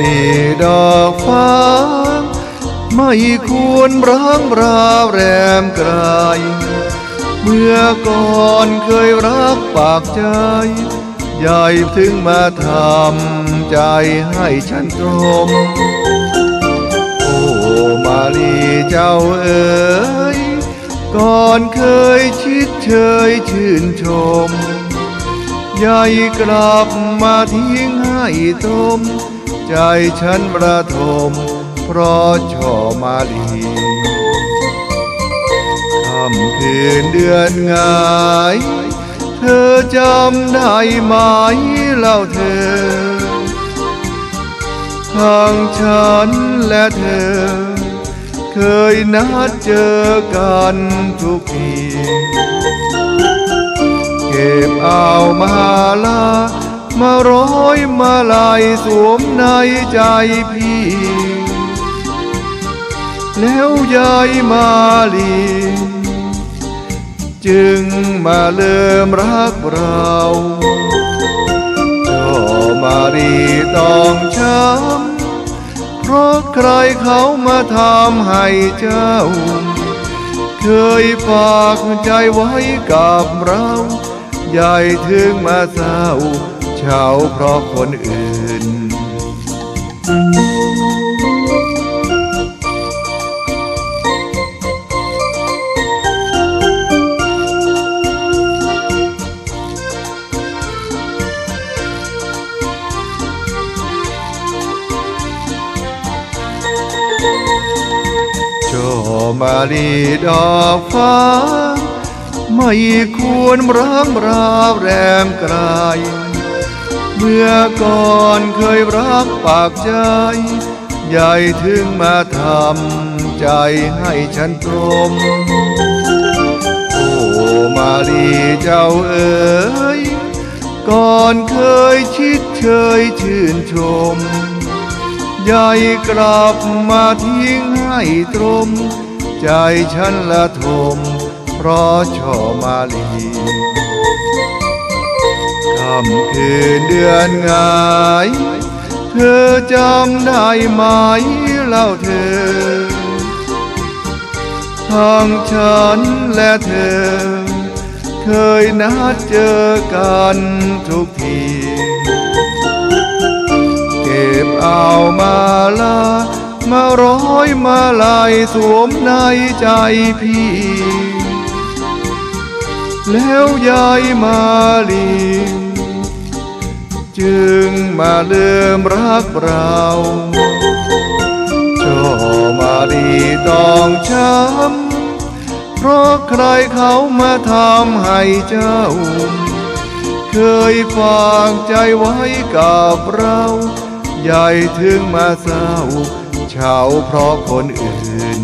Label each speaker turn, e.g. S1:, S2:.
S1: ลีดอกฟ้า ไม่ควรร้างราวแรมไกลเมื่อก่อนเคยรักปากใจ ใหญ่ถึงมาทำใจให้ฉันตรม โอ้มาลีเจ้าเอ๋ยก่อนเคยชิดเชยชื่นชมยายกลับมาทิ้งให้ตม ใจฉันประทม เพราะชอมาลีค่ำคืนเดือนงาย เธอจำได้ไหมเล่าเธอ ทางฉันและเธอ เคยนัดเจอกันทุกที เก็บเอามาลา มาร้อยมาลายสวมในใจพี่ แล้วยายมาลี จึงมาเริ่มรักเราเจ้ามารีต้องช้ำเพราะใครเขามาทำให้เจ้า เคยฝากใจไว้กับเรา ใหญ่ถึงมาเศร้า เฉาเพราะคนอื่นเจ้ามาลีดอกฟ้า ไม่ควรร้างราวแรมไกล เมื่อก่อนเคยรักปากใจ ใหญ่ถึงมาทำใจให้ฉันตรมโอ้มาลีเจ้าเอ๋ยก่อนเคยชิดเชยชื่นชมยายกลับมาทิ้งให้ตรม ใจฉันละทม เพราะชอมาลี ค่ำคืนเดือนงาย เธอจำได้ไหมเล่าเธอ ทางฉันและเธอ เคยนัดเจอกันทุกทีเก็บเอามาลามาร้อยมาลายสวมในใจพี่ แล้วยายมาลี จึงมาเริ่มรักเราจ้ามาลีต้องช้ำเพราะใครเขามาทำให้เจ้า เคยฝากใจไว้กับเรา ใหญ่ถึงมาเศร้าเฉาเพราะคนอื่น